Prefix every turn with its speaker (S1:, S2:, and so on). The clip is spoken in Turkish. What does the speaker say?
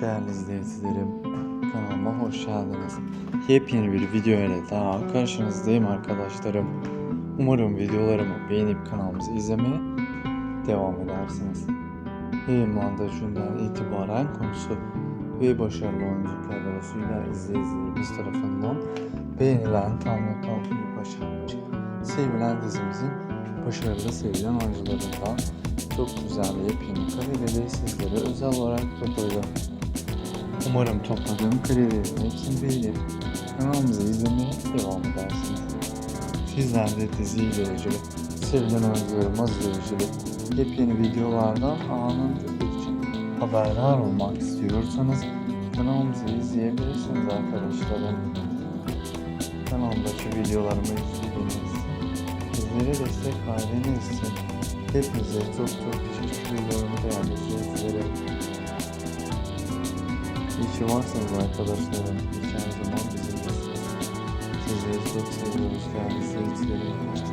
S1: Değerli izleyicilerim, kanalıma hoş geldiniz. Yepyeni bir video ile daha karşınızdayım arkadaşlarım. Umarım videolarımı beğenip kanalımızı izlemeye devam edersiniz. Yayınlandığı günden itibaren konusu ve başarılı oyuncu kadrosuyla izleyicilerimiz tarafından beğenilen tam not altını başarmış. Sevilen dizimizin başarılı sevilen oyuncularından çok güzel yepyeni kareleri sizlere özel olarak topladım. Umarım topladığım karelerin hepsini beğenip kanalımızı izlemeye devam edersiniz. Sizler de diziyle ilgili, sevilen oyuncularımızla ilgili yepyeni videolardan anında haberdar olmak istiyorsanız kanalımızı izleyebilirsiniz arkadaşlarım. Kanalımdaki videolarımı izlediğiniz bizlere destek verdiğiniz için hepinize çok çok teşekkür ediyorum değerli izleyicilerim. İki varsınız arkadaşlarım. Hikaye zaman bizim. Siz Xbox seviyoruz. Yani seyircilerim.